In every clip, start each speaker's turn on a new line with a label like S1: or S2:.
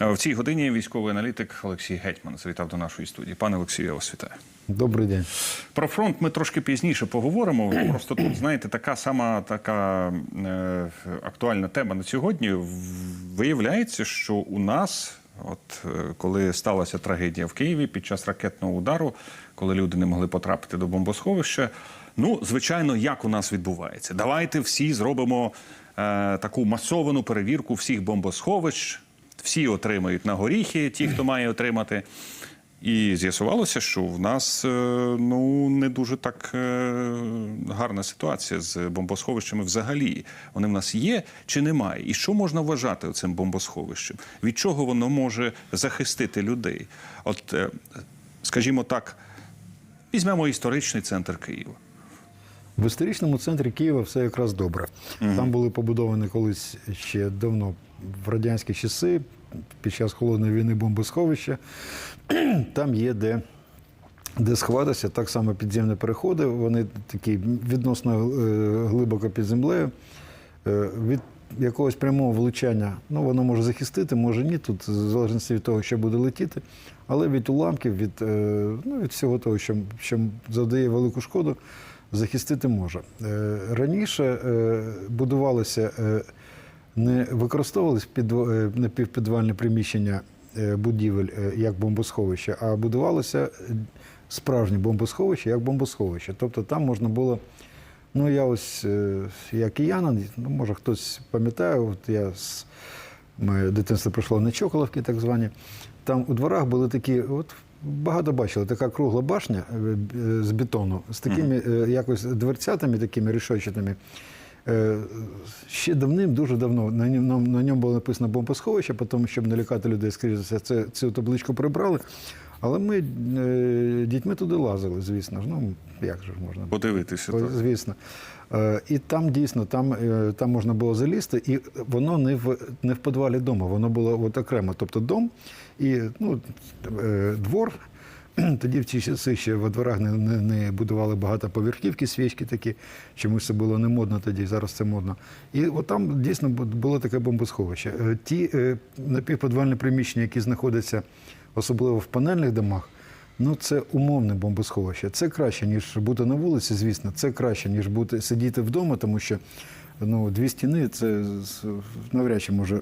S1: Е, В цій годині військовий аналітик Олексій Гетьман завітав до нашої студії. Пане Олексію, я вас вітаю.
S2: Добрий день.
S1: Про фронт ми трошки пізніше поговоримо. Просто тут, знаєте, така сама така е, актуальна тема на сьогодні. Виявляється, що у нас, от е, коли сталася трагедія в Києві під час ракетного удару, коли люди не могли потрапити до бомбосховища. Ну, звичайно, як у нас відбувається? Давайте всі зробимо е, таку масовану перевірку всіх бомбосховищ. Всі отримають на горіхи, ті, хто має отримати. І з'ясувалося, що в нас е, ну не дуже так е, гарна ситуація з бомбосховищами взагалі. Вони в нас є чи немає? І що можна вважати цим бомбосховищем? Від чого воно може захистити людей? От, е, скажімо так, візьмемо історичний центр Києва.
S2: В історичному центрі Києва все якраз добре. Там були побудовані колись ще давно в радянські часи, під час холодної війни бомбосховища. Там є де. Де сховатися, так само підземні переходи, вони такі відносно е, глибоко під землею. Е, від якогось прямого влучання, ну воно може захистити, може ні. Тут в залежності від того, що буде летіти, але від уламків, від, е, ну, від всього того, що, що завдає велику шкоду, захистити може. Е, раніше е, будувалися, е, не використовувалися під, е, приміщення будівель як бомбосховище, а будувалося справжнє бомбосховище як бомбосховище. Тобто там можна було. Ну, я ось як киянин, ну, може хтось пам'ятає, от я з моє дитинство пройшло на Чоколовки, так звані. Там у дворах були такі, от багато бачили, така кругла башня е, е, з бетону, з такими е, якось дверцятами, такими рішочатими. Е, Ще давним, дуже давно на ньому, на ньому було написано бомбосховище, потім, щоб не лякати людей, все, це, цю табличку прибрали. Але ми дітьми туди лазили, звісно ж. Ну, як же можна?
S1: Подивитися. Так.
S2: Звісно. І там дійсно там, там можна було залізти, і воно не в не в підвалі дому, воно було от окремо. Тобто дом і ну, е, двор. Тоді в ті часи ще во дворах не, не, не будували багатоповерхівки, свічки такі. Чомусь це було не модно тоді, зараз це модно. І от там дійсно було таке бомбосховище. Е, Ті е, напівподвальні приміщення, які знаходяться особливо в панельних домах, Ну, це умовне бомбосховище. Це краще, ніж бути на вулиці, звісно. Це краще, ніж бути сидіти вдома, тому що ну, дві стіни це навряд чи може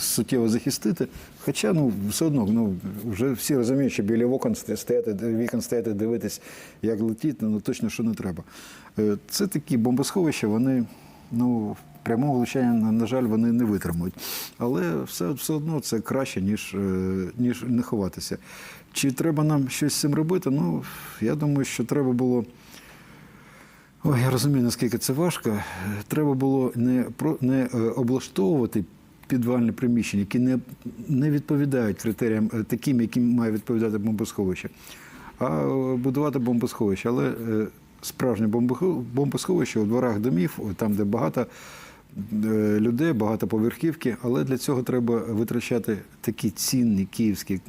S2: суттєво захистити. Хоча ну, все одно ну, вже всі розуміють, що біля вікон стояти, вікон стояти, дивитись, як летить, ну точно що не треба. Е, Це такі бомбосховища, вони ну, прямого влучання, на, жаль, вони не витримують. Але все, все одно це краще, ніж, е, ніж не ховатися. Чи треба нам щось з цим робити? Ну, я думаю, що треба було. Ой, я розумію, наскільки це важко. Е, Треба було не, не е, облаштовувати підвальні приміщення, які не, не відповідають критеріям е, таким, яким має відповідати бомбосховище, а е, будувати бомбосховище. Але е, справжнє бомбосховище у дворах домів, там, де багато людей, багато поверхівки, але для цього треба витрачати такі цінні київські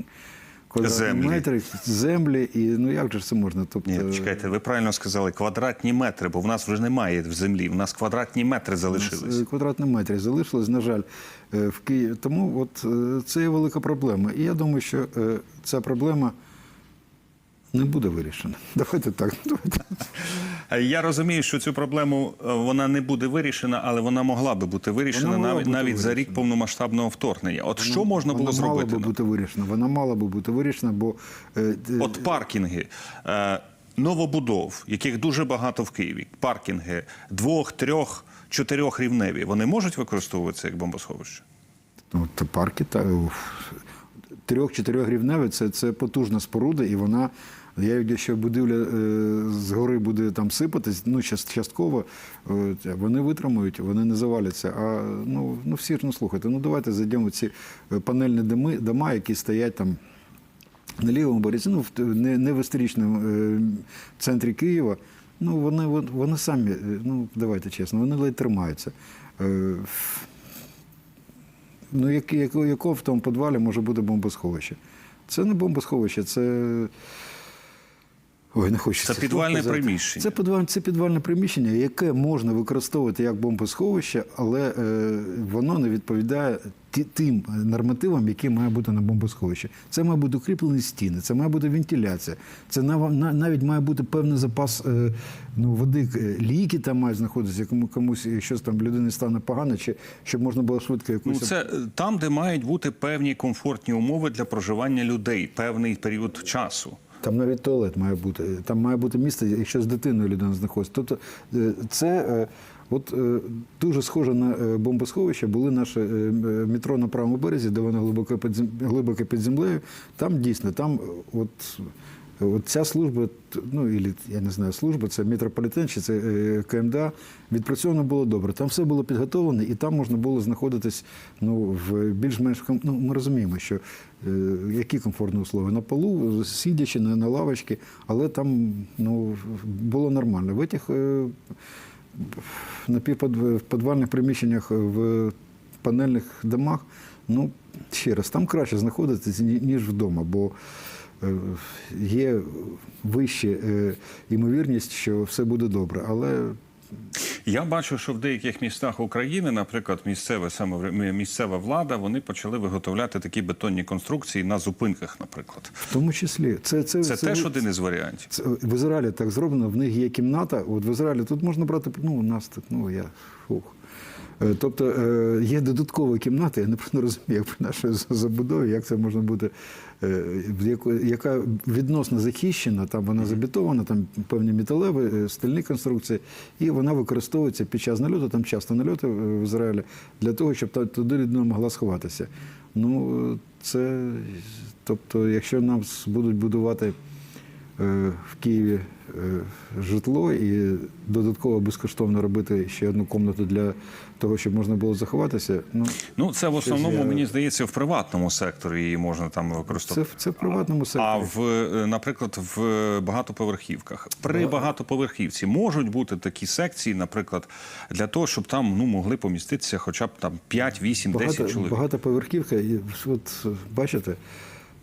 S2: квадратні
S1: Землі.
S2: метри, землі. І ну як же це можна? Тобто,
S1: Ні, чекайте, ви правильно сказали, квадратні метри, бо в нас вже немає в землі, в нас квадратні метри залишились.
S2: Е, Квадратні метри залишились, на жаль, е, в Києві. Тому от е, це є велика проблема. І я думаю, що ця проблема не буде вирішена. Давайте так. Давайте.
S1: Е, Я розумію, що цю проблему е, вона не буде вирішена, але вона могла би бути вирішена навіть
S2: бути
S1: навіть за рік повномасштабного вторгнення. От що можна було
S2: Вона
S1: зробити?
S2: мала би бути вирішена. Вона мала би бути вирішена, бо е,
S1: От паркінги. Е, Новобудов, яких дуже багато в Києві, паркінги двох, трьох, чотирьох рівневі, вони можуть використовуватися як бомбосховище?
S2: Ну, та парки та трьох-чотирьох рівневі це, це потужна споруда, і вона. Я якщо будівля е, згори буде там сипатись, ну частково е, вони витримують, вони не заваляться. А ну, ну всі ж ну слухайте, ну давайте зайдемо ці е, панельні доми, дома, які стоять там на лівому березі, ну не, не в історичному е, центрі Києва. Ну вони, вони самі, ну давайте чесно, вони ледь тримаються. Е, Ну, як, як, якого в тому підвалі може бути бомбосховище? Це не бомбосховище, це. Ой, не хочеться.
S1: Це підвальне
S2: сказати.
S1: приміщення.
S2: Це, підваль, це підвальне приміщення, яке можна використовувати як бомбосховище, але е, воно не відповідає ті- тим нормативам, які має бути на бомбосховищі. Це має бути укріплені стіни, це має бути вентиляція, це нав- на- навіть має бути певний запас е, ну, води, е, ліки там мають знаходитися, кому комусь е, щось там людині стане погано, чи щоб можна було швидко
S1: Ну,
S2: якусь
S1: це е, там, де мають бути певні комфортні умови для проживання людей, певний період часу.
S2: Там навіть туалет має бути. Там має бути місце, якщо з дитиною людина знаходиться. Тобто е, це е, от е, дуже схоже на бомбосховище. Були наше метро на правому березі, де воно глибоке під зем- під землею. Там дійсно, там от. От ця служба, ну і я не знаю, служба, це метрополітен чи це е, КМДА, відпрацьовано було добре. Там все було підготовлено, і там можна було знаходитись ну, в більш-менш ну, ми розуміємо, що е, які комфортні умови на полу, сидячи на, на лавочці, але там ну, було нормально. В этих е, напівподвальних приміщеннях в панельних домах, ну, ще раз, там краще знаходитися, ні- ніж вдома, бо є вища е, ймовірність, що все буде добре. Але
S1: Я бачу, що в деяких містах України, наприклад, місцева саме місцева влада, вони почали виготовляти такі бетонні конструкції на зупинках, наприклад.
S2: в тому числі це, це,
S1: Це теж один із варіантів.
S2: Це в Ізраїлі так зроблено, в них є кімната. От в Ізраїлі тут можна брати, ну, у нас тут, ну я фух. Е, Тобто е, є додаткова кімната, я не розумію, як при нашій забудові, як це можна е, яко- яка відносно захищена, там вона забітована, там певні металеві, стильні стальні конструкції, і вона використовується під час нальоту, там часто нальоти е, в Ізраїлі, для того, щоб туди людина могла сховатися. Ну, е, це, тобто, якщо нам будуть будувати е, в Києві е, житло і додатково безкоштовно робити ще одну кімнату для того, щоб можна було заховатися. Ну,
S1: Ну це в основному
S2: я-
S1: мені здається в приватному секторі її можна там використовувати.
S2: це в приватному секторі.
S1: А в, е, наприклад, в багатоповерхівках при багатоповерхівці можуть бути такі секції, наприклад, для того, щоб там ну могли поміститися хоча б там 5, 8, 10
S2: Багато,
S1: чоловік.
S2: багатоповерхівка, і от бачите,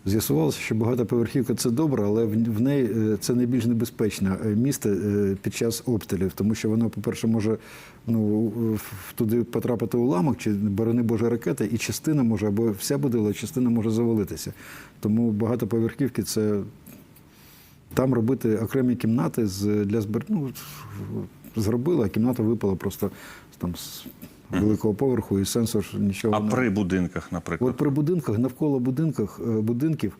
S2: з'ясувалося, що багатоповерхівка це добре, але в, неї е, це найбільш небезпечне е, місце е, під час обстрілів, тому що воно, по-перше, може ну, туди потрапити уламок, чи борони Боже ракети, і частина може, або вся будила, частина може завалитися. Тому багатоповерхівки це там робити окремі кімнати для збер... ну, зробили, а кімната випала просто там з великого поверху, і сенсор нічого.
S1: А
S2: не-
S1: при будинках, наприклад.
S2: От при будинках, навколо будинках, е, будинків,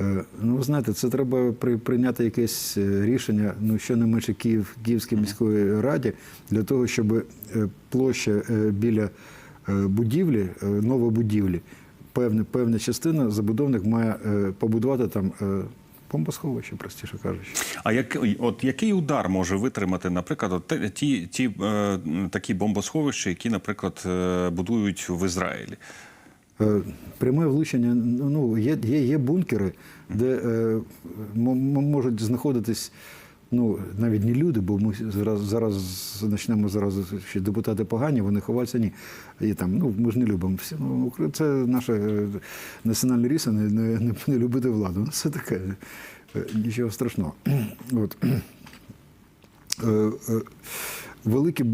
S2: е, ну ви знаєте, це треба при, прийняти якесь е, рішення, ну що не менше Київ, Київській міської раді, для того, щоб площа біля будівлі, нової будівлі, певна, певна частина забудовник має побудувати там. Бомбосховище, простіше кажучи.
S1: А як, от який удар може витримати, наприклад, от ті, ті е, такі бомбосховища, які, наприклад, е, будують в Ізраїлі?
S2: Е, Пряме влучення, ну, є, є, є бункери, де е, можуть знаходитись ну, навіть не люди, бо ми зараз, зараз почнемо зараз, що депутати погані, вони ховаються, ні. І там, ну, ми ж не любимо. Всі, ну, це наша е, національна ріса, не, не, не, любити владу. Ну, це таке, е, нічого страшного. От. Великі е,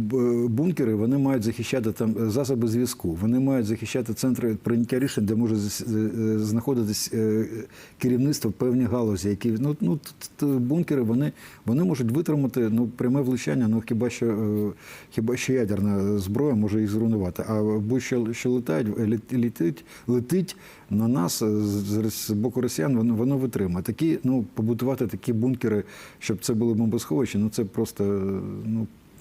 S2: бункери вони мають захищати там е, засоби зв'язку, вони мають захищати центри прийняття рішень, де може е, знаходитись керівництво певні галузі, які ну, ну бункери вони, вони можуть витримати ну, пряме влучання, ну хіба що хіба що ядерна зброя може їх зруйнувати. А будь-що що летають, летить, летить на нас з, боку росіян, воно, воно витримає. Такі, ну, побудувати такі бункери, щоб це були бомбосховища, ну це просто ну.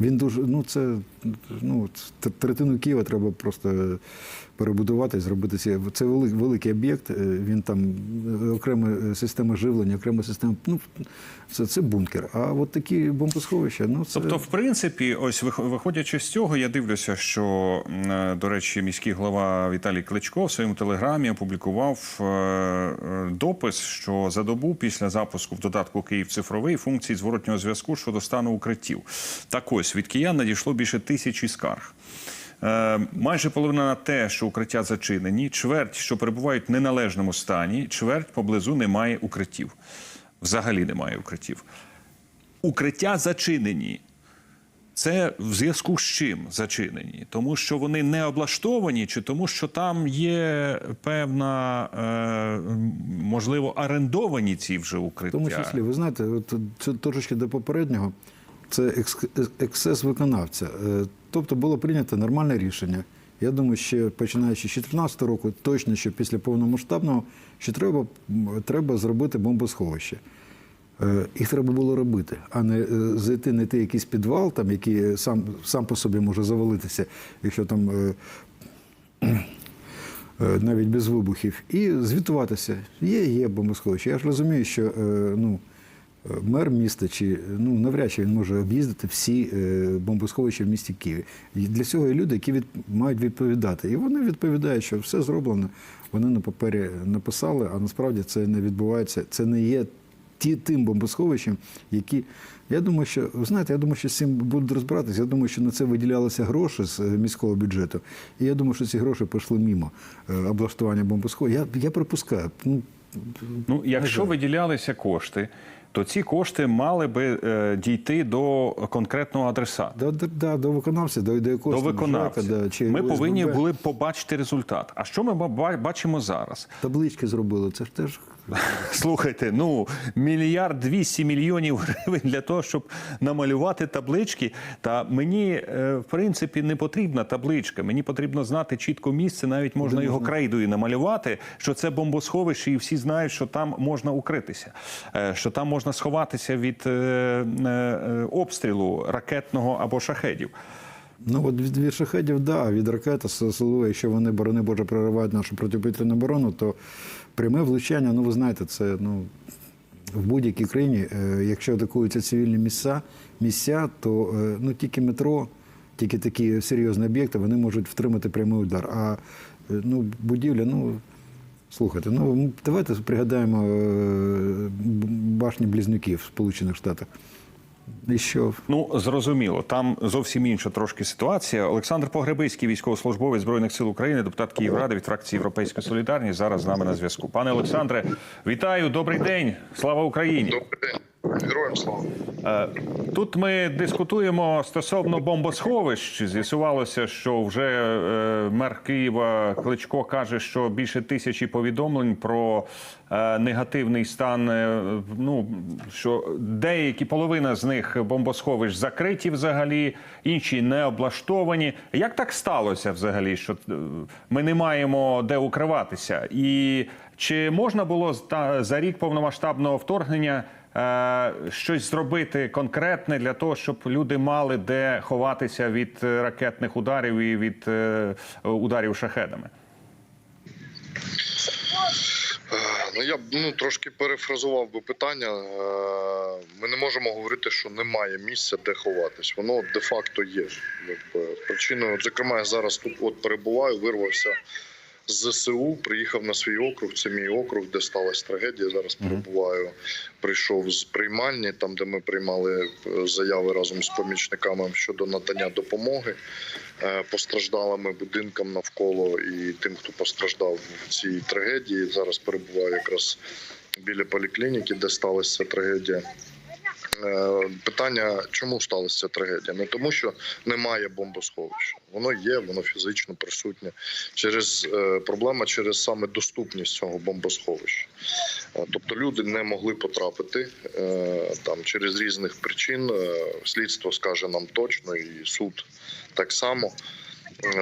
S2: Він дуже, ну це ну, третину Києва треба просто перебудувати зробити ці. Це великий, об'єкт. е, Він там е, окрема система живлення, окрема система. Ну, це, це бункер. А от такі бомбосховища, ну це
S1: Тобто, в принципі, ось вих- виходячи з цього, я дивлюся, що е, до речі, міський голова Віталій Кличко в своєму телеграмі опублікував допис, що за добу після запуску в додатку Київ цифровий функції зворотнього зв'язку щодо стану укриттів. Так ось від киян надійшло більше тисячі скарг. Е, Майже половина на те, що укриття зачинені, чверть, що перебувають в неналежному стані, чверть поблизу немає укриттів. Взагалі немає укриттів. Укриття зачинені. Це в зв'язку з чим зачинені? Тому що вони не облаштовані, чи тому, що там є певна, е, можливо, орендовані ці вже
S2: В
S1: укриття?
S2: тому числі, ви знаєте, от це трошечки до попереднього, це екс- ексцес виконавця. Е, Тобто було прийнято нормальне рішення. Я думаю, ще починаючи з 2014 року, точно що після повномасштабного, що треба, треба зробити бомбосховище. Е, Їх треба було робити, а не е, зайти знайти якийсь підвал, там, який сам, сам по собі може завалитися, якщо там е, е, навіть без вибухів, і звітуватися. Є, є бомбосховище. Я ж розумію, що е, ну, е, мер міста чи ну, навряд чи він може об'їздити всі е, бомбосховища в місті Києві. І для цього є люди, які від, мають відповідати. І вони відповідають, що все зроблено. Вони на папері написали, а насправді це не відбувається. Це не є ті, тим бомбосховищем, які. Я думаю, що ви знаєте, я думаю, що з цим будуть розбиратися. Я думаю, що на це виділялися гроші з е, міського бюджету. І я думаю, що ці гроші пішли мимо е, облаштування бомбосховища. Я, я припускаю. Ну,
S1: Ну, якщо виділялися кошти, то ці кошти мали би е, дійти до конкретного адресата.
S2: до, до, до виконавця, до, до якогось
S1: До виконавця.
S2: ЖЕКа, да, чи
S1: Ми повинні були побачити результат. А що ми ба- бачимо зараз?
S2: таблички зробили. Це ж теж
S1: Слухайте, ну мільярд двісті мільйонів гривень для того, щоб намалювати таблички. Та мені е, в принципі не потрібна табличка. Мені потрібно знати чітко місце. Навіть можна його крейдою намалювати, що це бомбосховище, і всі знають, що там можна укритися, е, що там можна сховатися від е, обстрілу ракетного або шахедів.
S2: Ну от від, шахедів, да, від ракет ССЛУ, якщо вони, борони Боже, проривають нашу протиповітряну оборону, то пряме влучання, ну ви знаєте, це ну, в будь-якій країні, е, якщо атакуються цивільні місця, місця, то е, ну, тільки метро, тільки такі серйозні об'єкти, вони можуть втримати прямий удар. А е, ну, будівля, ну. Слухайте, ну давайте пригадаємо башні близнюків в Сполучених Штатах. І що?
S1: Ну зрозуміло, там зовсім інша трошки ситуація. Олександр Погребиський, військовослужбовець збройних сил України, депутат Київради від фракції Європейська Солідарність. Зараз з нами на зв'язку. Пане Олександре, вітаю, добрий день, слава Україні.
S3: Добрий день. Героям слава.
S1: Е, Тут ми дискутуємо стосовно бомбосховищ. З'ясувалося, що вже е, мер Києва Кличко каже, що більше тисячі повідомлень про е, негативний стан. Ну що деякі половина з них бомбосховищ закриті взагалі, інші не облаштовані. Як так сталося взагалі? Що ми не маємо де укриватися? І чи можна було за рік повномасштабного вторгнення? Е, щось зробити конкретне для того, щоб люди мали де ховатися від е, ракетних ударів і від е, ударів шахедами.
S3: Ну я б ну трошки перефразував би питання. Ми не можемо говорити, що немає місця, де ховатись. Воно де-факто є. Причиною, зокрема, я зараз тут от перебуваю, вирвався з ЗСУ, приїхав на свій округ. Це мій округ, де сталася трагедія. Зараз перебуваю. Прийшов з приймальні, там де ми приймали е, заяви разом з помічниками щодо надання допомоги е, постраждалими будинкам навколо і тим, хто постраждав в цій трагедії. Зараз перебуваю якраз біля поліклініки, де сталася трагедія. Е, Питання, чому сталася ця трагедія? Не тому, що немає бомбосховища. Воно є, воно фізично присутнє. Через е, проблема через саме доступність цього бомбосховища. Е, Тобто люди не могли потрапити там через різних причин. Слідство скаже нам точно, і суд так само.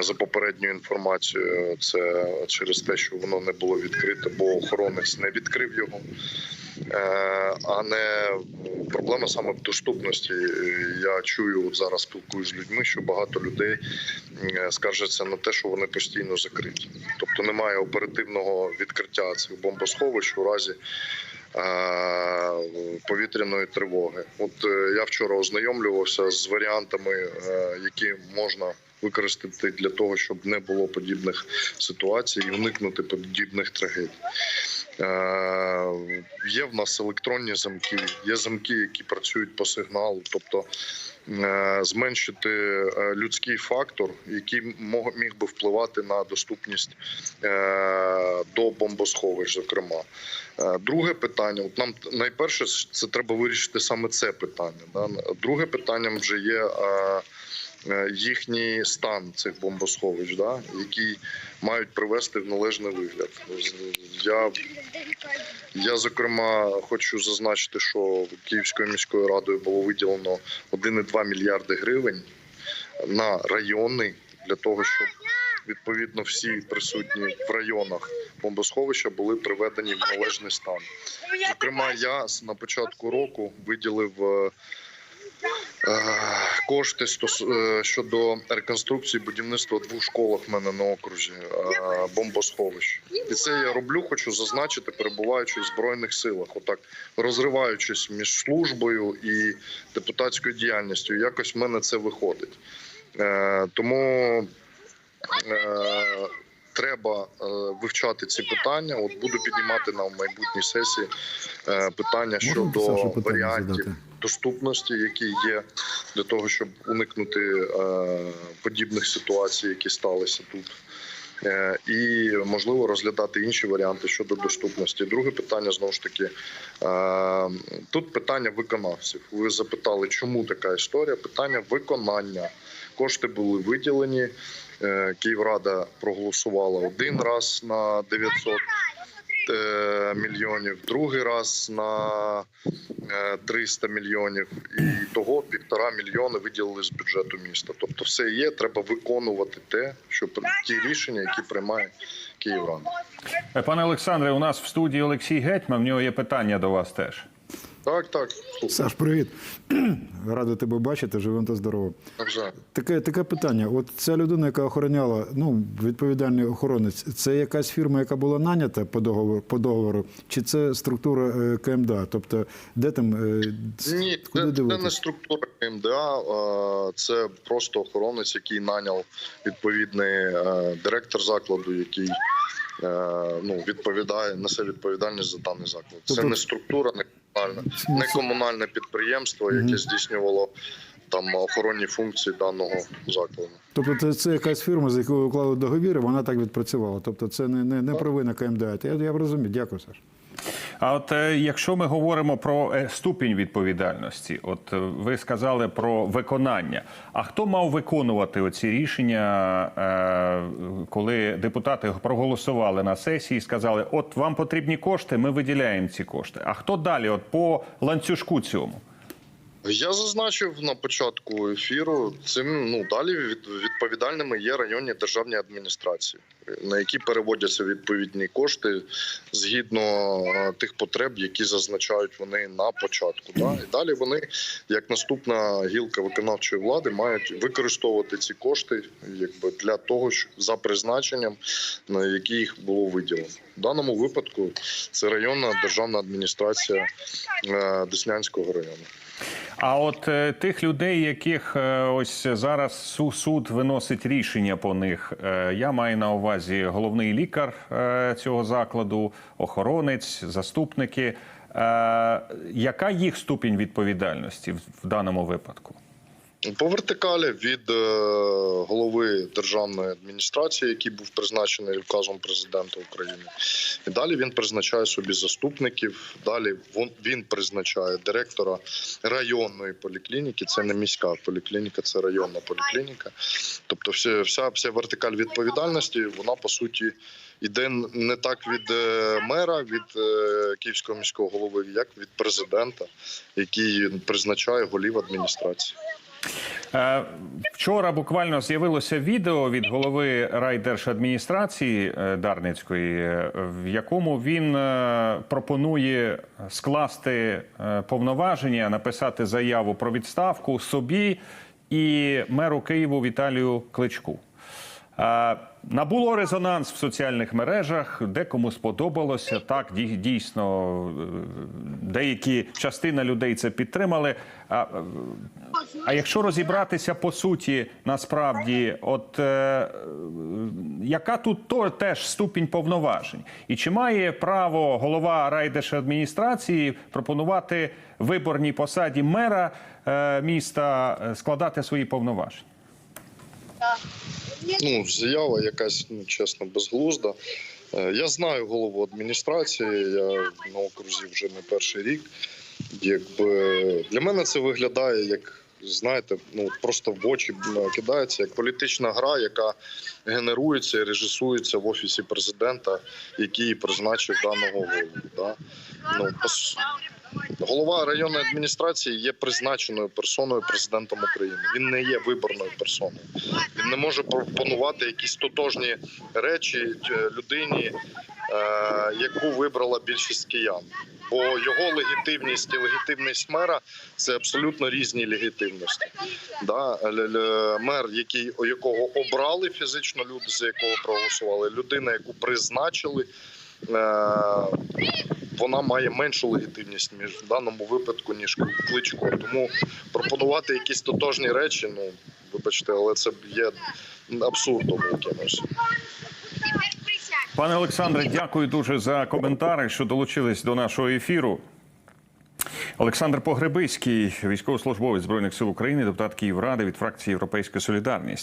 S3: За попередньою інформацією, це через те, що воно не було відкрите, бо охоронець не відкрив його. Е, а не проблема саме в доступності. Я чую зараз спілкуюсь з людьми, що багато людей скаржаться на те, що вони постійно закриті. Тобто немає оперативного відкриття цих бомбосховищ у разі. е, Повітряної тривоги. От е, я вчора ознайомлювався з варіантами, які можна використати для того, щоб не було подібних ситуацій і уникнути подібних трагедій. Е, Є в нас електронні замки, є замки, які працюють по сигналу, тобто е, зменшити е, людський фактор, який міг би впливати на доступність до бомбосховищ, зокрема. Друге питання: от нам найперше це треба вирішити саме це питання. Друге питанням вже є. Е, Їхній стан цих бомбосховищ, да, які мають привести в належний вигляд. Я я, зокрема, хочу зазначити, що Київською міською радою було виділено 1,2 мільярди гривень на райони для того, щоб відповідно всі присутні в районах бомбосховища були приведені в належний стан. Зокрема, я на початку року виділив е, кошти стос- е, щодо реконструкції будівництва двох школах в мене на окрузі е, бомбосховищ. І це я роблю, хочу зазначити, перебуваючи в збройних силах, отак розриваючись між службою і депутатською діяльністю. Якось в мене це виходить. Е, тому е, треба е, вивчати ці питання. От буду піднімати на майбутній сесії е, питання щодо варіантів? Доступності, які є для того, щоб уникнути е, подібних ситуацій, які сталися тут. Е, І можливо розглядати інші варіанти щодо доступності. Друге питання знову ж таки е, тут питання виконавців. Ви запитали, чому така історія? Питання виконання. Кошти були виділені. Київрада проголосувала один раз на 900 е, мільйонів, другий раз на е, 300 мільйонів, і того півтора мільйони виділили з бюджету міста. Тобто, все є. Треба виконувати те, що ті рішення, які приймає Київрада.
S1: Е, Пане Олександре, у нас в студії Олексій Гетьман. В нього є питання до вас теж.
S3: Так, так,
S2: Саш, привіт. Радий тебе бачити, живим та здорово.
S3: вже.
S2: Таке, таке питання. От ця людина, яка охороняла, ну, відповідальний охоронець, це якась фірма, яка була нанята по договору, по договору чи це структура е, КМДА? Тобто, де там е,
S3: Ні,
S2: куди
S3: це, це не структура КМДА, це просто охоронець, який наняв відповідний е, директор закладу, який ну, відповідає, несе відповідальність за даний заклад. Це
S2: Тобто-
S3: не структура, не не комунальне підприємство, яке здійснювало там охоронні функції даного закладу.
S2: Тобто це, це якась фірма, з якою уклали договір, вона так відпрацювала. Тобто це не, не, не провина КМДА. Я, я розумію. Дякую, Саш.
S1: А от е, якщо ми говоримо про е, ступінь відповідальності, от е, ви сказали про виконання. А хто мав виконувати оці рішення, коли депутати проголосували на сесії, і сказали: от вам потрібні кошти, ми виділяємо ці кошти. А хто далі? От по ланцюжку цьому?
S3: Я зазначив на початку ефіру. Цим ну далі від, відповідальними є районні державні адміністрації, на які переводяться відповідні кошти згідно е, тих потреб, які зазначають вони на початку. Да? І далі вони, як наступна гілка виконавчої влади, мають використовувати ці кошти, якби для того, що за призначенням, на які їх було виділено. В даному випадку це районна державна адміністрація е, Деснянського району.
S1: А от е, тих людей, яких е, ось зараз су- суд виносить рішення по них, е, я маю на увазі головний лікар е, цього закладу, охоронець, заступники. Е, яка їх ступінь відповідальності в, в даному випадку?
S3: По вертикалі від е, голови державної адміністрації, який був призначений указом президента України, і далі він призначає собі заступників. Далі він призначає директора районної поліклініки. Це не міська поліклініка, це районна поліклініка. Тобто, вся, вся, вся вертикаль відповідальності, вона по суті йде не так від е, мера, від е, київського міського голови, як від президента, який призначає голів адміністрації.
S1: Е, Вчора буквально з'явилося відео від голови райдержадміністрації е, Дарницької, е, в якому він пропонує скласти повноваження, написати заяву про відставку собі і меру Києву Віталію Кличку. Набуло резонанс в соціальних мережах, декому сподобалося. Так, дійсно, е, деякі частина людей це підтримали. А, А якщо розібратися по суті, насправді, от е, яка тут то, теж ступінь повноважень? І чи має право голова райдержадміністрації пропонувати виборній посаді мера е, міста е, складати свої повноваження?
S3: Ну, заява якась, ну, чесно, безглузда. Е, Я знаю голову адміністрації, я на окрузі вже не перший рік. Якби для мене це виглядає як. Знаєте, ну просто в очі е, кидається як політична гра, яка генерується і режисується в офісі президента, який призначив даного голову. Да? Ну, пос- голова районної адміністрації є призначеною персоною президентом України. Він не є виборною персоною. Він не може пропонувати якісь тотожні речі е, людині, е, яку вибрала більшість киян. Бо його легітимність і легітимність мера це абсолютно різні легітимності. Да? Л- Мер, який, якого обрали фізично люди, за якого проголосували, людина, яку призначили, е, вона має меншу легітимність ніж в даному випадку, ніж кличко. Тому пропонувати якісь тотожні речі, ну вибачте, але це є абсурдом якимось.
S1: Пане Олександре, дякую дуже за коментари, що долучились до нашого ефіру. Олександр Погребиський, військовослужбовець збройних сил України, депутат Київради від фракції Європейська Солідарність.